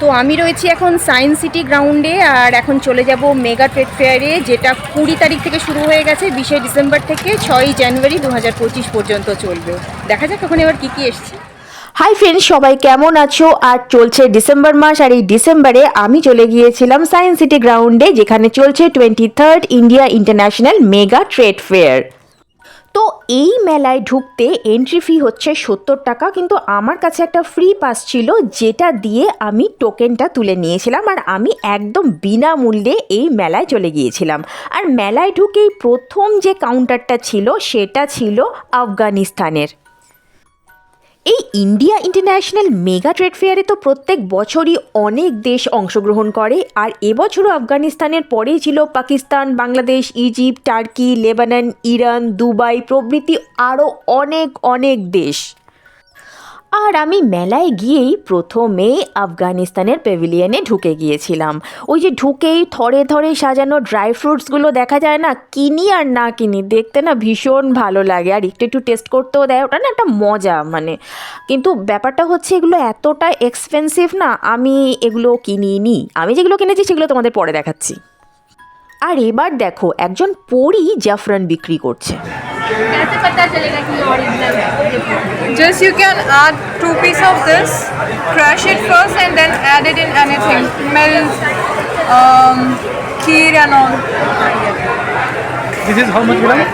তো আমি রয়েছি এখন সায়েন্স সিটি গ্রাউন্ডে আর এখন চলে যাব মেগা ট্রেড ফেয়ারে যেটা কুড়ি তারিখ থেকে শুরু হয়ে গেছে, বিশে ডিসেম্বর থেকে ছয়ই জানুয়ারি দু হাজার পঁচিশ পর্যন্ত চলবে। দেখা যাক এখন এবার কী কী এসছে। হাই ফ্রেন্ডস সবাই কেমন আছো? আর চলছে ডিসেম্বর মাস, আর এই ডিসেম্বরে আমি চলে গিয়েছিলাম সায়েন্স সিটি গ্রাউন্ডে যেখানে চলছে twenty third India international mega trade fair তো এই মেলায় ঢুকতে এন্ট্রি ফি হচ্ছে সত্তর টাকা, কিন্তু আমার কাছে একটা ফ্রি পাস ছিল যেটা দিয়ে আমি টোকেনটা তুলে নিয়েছিলাম আর আমি একদম বিনামূল্যে এই মেলায় চলে গিয়েছিলাম। আর মেলায় ঢুকেই প্রথম যে কাউন্টারটা ছিল সেটা ছিল আফগানিস্তানের। এই ইন্ডিয়া ইন্টারন্যাশনাল মেগা ট্রেড ফেয়ারে তো প্রত্যেক বছরই অনেক দেশ অংশগ্রহণ করে। আর এবছরও আফগানিস্তানের পরেই ছিল Pakistan, Bangladesh, Egypt, Turkey, Lebanon, Iran, Dubai প্রভৃতি আরও অনেক অনেক দেশ। আর আমি মেলায় গিয়েই প্রথমে আফগানিস্তানের প্যাভিলিয়নে ঢুকে গিয়েছিলাম। ওই যে ঢুকেই থরে থরে সাজানো ড্রাই ফ্রুটসগুলো দেখা যায় না? কিনি আর না কিনি, দেখতে না ভীষণ ভালো লাগে। আর একটু একটু টেস্ট করতেও দেয়, ওটা না একটা মজা মানে। কিন্তু ব্যাপারটা হচ্ছে এগুলো এতটা এক্সপেন্সিভ না, আমি এগুলো কিনিনি। আমি যেগুলো কিনেছি সেগুলো তোমাদের পরে দেখাচ্ছি। আর এবার দেখো, একজন পরী জাফরান বিক্রি করছে। कैसे पता चलेगा कि ओरिजिनल है Just you can add two piece of this, crush it first and then add it in anything. Milk, um, kheer and all. This is how much Bilal?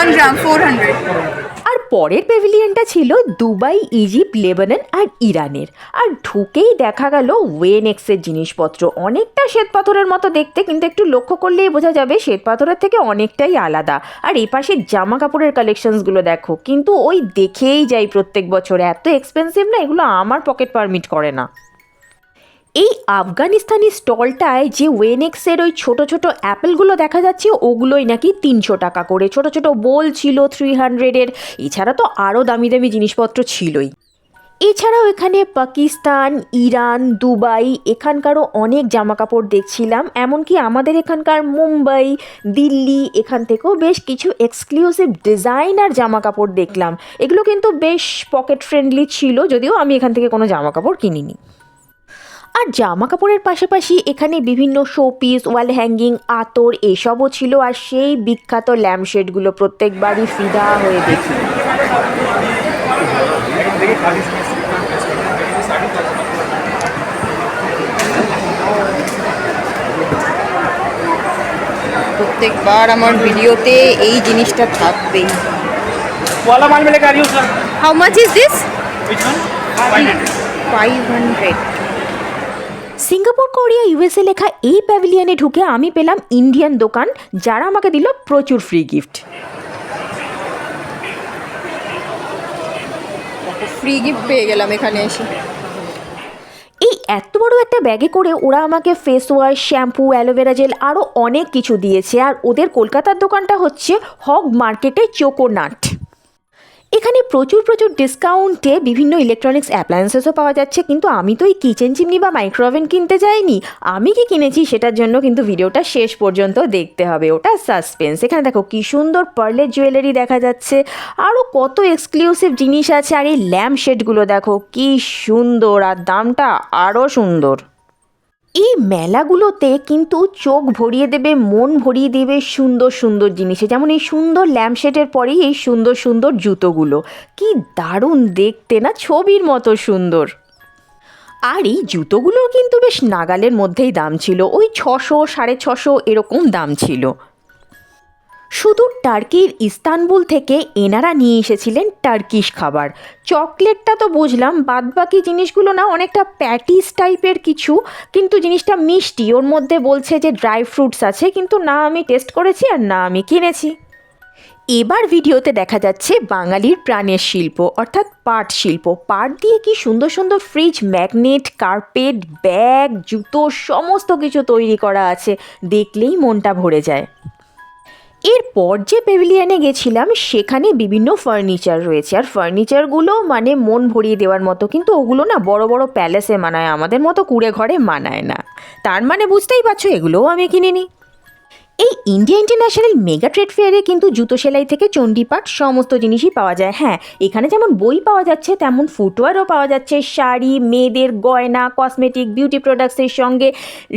One gram, 400. আর পরের প্যাভিলিয়নটা ছিল দুবাই, ইজিপ্ট, লেবানন আর ইরানের। আর ঢুকেই দেখা গেল ওয়েনেক্সের জিনিসপত্র। অনেকটা শ্বেতপাথরের মতো দেখতে, কিন্তু একটু লক্ষ্য করলেই বোঝা যাবে শ্বেতপাথরের থেকে অনেকটাই আলাদা। আর এই পাশে জামা কাপড়ের কালেকশনসগুলো দেখো, কিন্তু ওই দেখেই যাই প্রত্যেক বছর। এত এক্সপেন্সিভ না, এগুলো আমার পকেট পারমিট করে না। এই আফগানিস্তানি স্টলটায় যে ওয়েনেক্সের ওই ছোট ছোট অ্যাপেলগুলো দেখা যাচ্ছে, ওগুলোই নাকি তিনশো টাকা করে। ছোট ছোট বোল ছিল থ্রি হান্ড্রেডের এছাড়া তো আরও দামি দামি জিনিসপত্র ছিলই। এছাড়াও এখানে পাকিস্তান, ইরান, দুবাই, এখানকারও অনেক জামা কাপড় দেখছিলাম, এমনকি আমাদের এখানকার মুম্বাই, দিল্লি, এখান থেকেও বেশ কিছু এক্সক্লুসিভ ডিজাইনার জামা কাপড় দেখলাম। এগুলো কিন্তু বেশ পকেট ফ্রেন্ডলি ছিল, যদিও আমি এখান থেকে কোনো জামা কাপড় কিনিনি। আর জামা কাপড়ের পাশাপাশি এখানে বিভিন্ন শো পিস ওয়াল হ্যাঙ্গিং আতর এসবও ছিল আর সেই বিখ্যাত ল্যাম্পশেডগুলো প্রত্যেকবারই ফিদা হয়ে গেছে। প্রত্যেকবার আমার ভিডিওতে এই জিনিসটা থাকবেই। How much is this five hundred Singapore Korea USA লেখা এই প্যাভিলিয়নে ঢুকে আমি পেলাম ইন্ডিয়ান দোকান যারা আমাকে দিল প্রচুর ফ্রি গিফট ফ্রি গিফট পেয়ে গেলাম এখানে এসে। এই এত বড় একটা ব্যাগে করে ওরা আমাকে face wash shampoo aloe vera gel আরও অনেক কিছু দিয়েছে আর ওদের কলকাতার দোকানটা হচ্ছে হগ মার্কেটে চোকোনাট প্রচুর প্রচুর ডিসকাউন্টে বিভিন্ন ইলেকট্রনিক্স অ্যাপ্লায়েন্সেসও পাওয়া যাচ্ছে। কিন্তু আমি তো এই কিচেন চিমনি বা মাইক্রোওভেন কিনতে যাইনি। আমি কি কিনেছি সেটার জন্য কিন্তু ভিডিওটা শেষ পর্যন্ত দেখতে হবে। ওটা সাসপেন্স এখানে দেখো কি সুন্দর পার্লের জুয়েলারি দেখা যাচ্ছে। আরও কত এক্সক্লুসিভ জিনিস আছে। আর এই ল্যাম্প শেডগুলো দেখো কি সুন্দর। আর দামটা আরও সুন্দর। এই মেলাগুলোতে কিন্তু চোখ ভরিয়ে দেবে, মন ভরিয়ে দেবে সুন্দর সুন্দর জিনিসে। যেমন এই সুন্দর ল্যাম্পশেটের পরেই এই সুন্দর সুন্দর জুতোগুলো। কি দারুণ দেখতে না, ছবির মতো সুন্দর। আর এই জুতোগুলোর কিন্তু বেশ নাগালের মধ্যেই দাম ছিল। ওই ছশো, সাড়ে ছশো এরকম দাম ছিল। শুধু টার্কির ইস্তানবুল থেকে এনারা নিয়ে এসেছিলেন টার্কিশ খাবার। চকলেটটা তো বুঝলাম, বাদবাকি জিনিসগুলো না অনেকটা প্যাটিস টাইপের কিছু, কিন্তু জিনিসটা মিষ্টি। ওর মধ্যে বলছে যে ড্রাই ফ্রুটস আছে, কিন্তু না আমি টেস্ট করেছি আর না আমি কিনেছি। এবার ভিডিওতে দেখা যাচ্ছে বাঙালির প্রাণের শিল্প, অর্থাৎ পাট শিল্প। পাট দিয়ে কি সুন্দর সুন্দর ফ্রিজ, ম্যাগনেট, কার্পেট, ব্যাগ, জুতো, সমস্ত কিছু তৈরি করা আছে। দেখলেই মনটা ভরে যায়। এরপর যে প্যাভিলিয়নে গেছিলাম, সেখানে বিভিন্ন ফার্নিচার রয়েছে। আর ফার্নিচারগুলো মানে মন ভরিয়ে দেওয়ার মতো, কিন্তু ওগুলো না বড় বড় প্যালেসে মানায়, আমাদের মতো কুড়ে ঘরে মানায় না। তার মানে বুঝতেই পারছ, এগুলোও আমি কিনিনি। এই ইন্ডিয়া ইন্টারন্যাশনাল মেগা ট্রেড ফেয়ারে কিন্তু জুতো সেলাই থেকে চণ্ডীপাঠ সমস্ত জিনিসই পাওয়া যায়। হ্যাঁ এখানে যেমন বই পাওয়া যাচ্ছে তেমন ফুটওয়ারও পাওয়া যাচ্ছে। শাড়ি মেয়েদের গয়না কসমেটিক বিউটি প্রোডাক্টসের সঙ্গে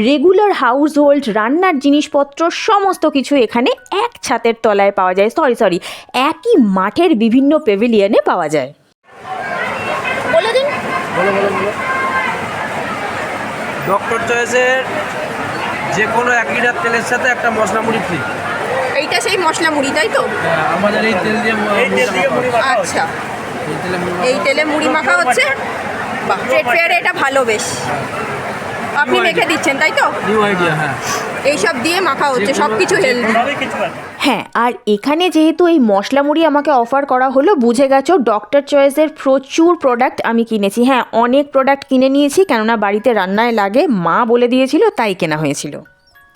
রেগুলার হাউস হোল্ড রান্নার জিনিসপত্র সমস্ত কিছু এখানে এক ছাতের তলায় পাওয়া যায়। সরি সরি একই মাঠের বিভিন্ন পেভিলিয়নে পাওয়া যায়। বলে দিন। ডক্টর চয়েসের যে কোনো এক লিটার তেলের সাথে একটা মশলা মুড়ি ফ্রি এইটা সেই মশলা মুড়ি তাই তো? আমাদের এই তেল দিয়ে এই তেল দিয়ে মুড়ি মাখা আচ্ছা। এই তেলে মুড়ি মাখা হচ্ছে? বাহ ট্রেড ফেয়ারে এটা ভালো বেশ। আপনি মেখে দিচ্ছেন তাই তো? নিউ আইডিয়া হ্যাঁ। এইসব দিয়ে মাখা হচ্ছে সব কিছু হেলদি হ্যাঁ আর এখানে যেহেতু এই মশলা মুড়ি আমাকে অফার করা হলো বুঝে গেছো ডক্টর চয়েসের প্রচুর প্রোডাক্ট আমি কিনেছি। হ্যাঁ অনেক প্রোডাক্ট কিনে নিয়েছি কেননা বাড়িতে রান্নায় লাগে। মা বলে দিয়েছিল তাই কেনা হয়েছিল।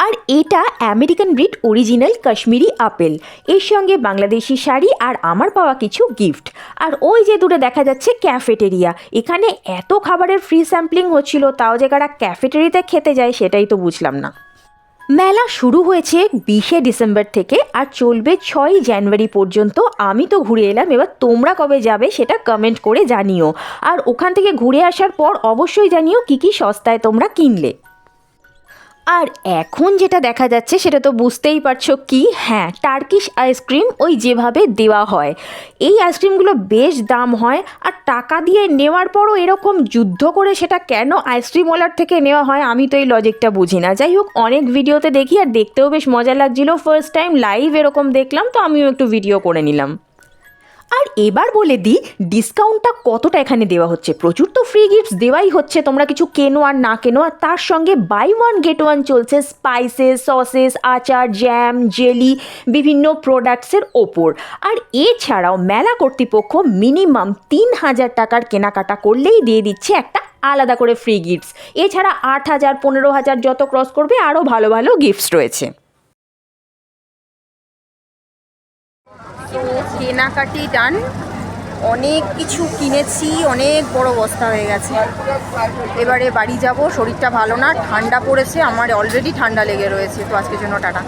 আর এটা American breed, original Kashmiri apple. এর সঙ্গে বাংলাদেশি শাড়ি আর আমার পাওয়া কিছু গিফট। আর ওই যে দূরে দেখা যাচ্ছে ক্যাফেটেরিয়া। এখানে এত খাবারের ফ্রি স্যাম্পলিং হচ্ছিল, তাও যে কারা ক্যাফেটেরিয়াতে খেতে যায় সেটাই তো বুঝলাম না। মেলা শুরু হয়েছে বিশে ডিসেম্বর থেকে আর চলবে ছয়ই জানুয়ারি পর্যন্ত। আমি তো ঘুরে এলাম, এবার তোমরা কবে যাবে সেটা কমেন্ট করে জানিও। আর ওখান থেকে ঘুরে আসার পর অবশ্যই জানিও কি কি সস্তায় তোমরা কিনলে। আর এখন যেটা দেখা যাচ্ছে, সেটা তো বুঝতেই পারছ কি? হ্যাঁ টার্কিশ আইসক্রিম ওই যেভাবে দেওয়া হয়। এই আইসক্রিমগুলো বেশ দাম হয় আর টাকা দিয়ে নেওয়ার পরও এরকম যুদ্ধ করে সেটা কেন আইসক্রিমওয়ালার থেকে নেওয়া হয়, আমি তো এই লজিকটা বুঝি না। যাই হোক, অনেক ভিডিওতে দেখি আর দেখতেও বেশ মজা লাগছিল। ফার্স্ট টাইম লাইভ এরকম দেখলাম, তো আমিও একটু ভিডিও করে নিলাম। আর এবার বলে দিই ডিসকাউন্টটা কতটা এখানে দেওয়া হচ্ছে? প্রচুর তো ফ্রি গিফটস দেওয়াই হচ্ছে, তোমরা কিছু কেনো আর না কেনো, আর তার সঙ্গে বাই ওয়ান গেট ওয়ান চলছে স্পাইসেস সসেস আচার জ্যাম জেলি বিভিন্ন প্রোডাক্টসের ওপর। আর এছাড়াও মেলা কর্তৃপক্ষ মিনিমাম তিন হাজার টাকার কেনাকাটা করলেই দিয়ে দিচ্ছে একটা আলাদা করে ফ্রি গিফটস এছাড়া আট হাজার, পনেরো হাজার যত ক্রস করবে, আরও ভালো ভালো গিফটস রয়েছে। তো কেনাকাটি ডান অনেক কিছু কিনেছি, অনেক বড় বস্তা হয়ে গেছে। এবারে বাড়ি যাব, শরীরটা ভালো না, ঠান্ডা পড়েছে, আমার অলরেডি ঠান্ডা লেগে রয়েছে, তো আজকের জন্য টাটা।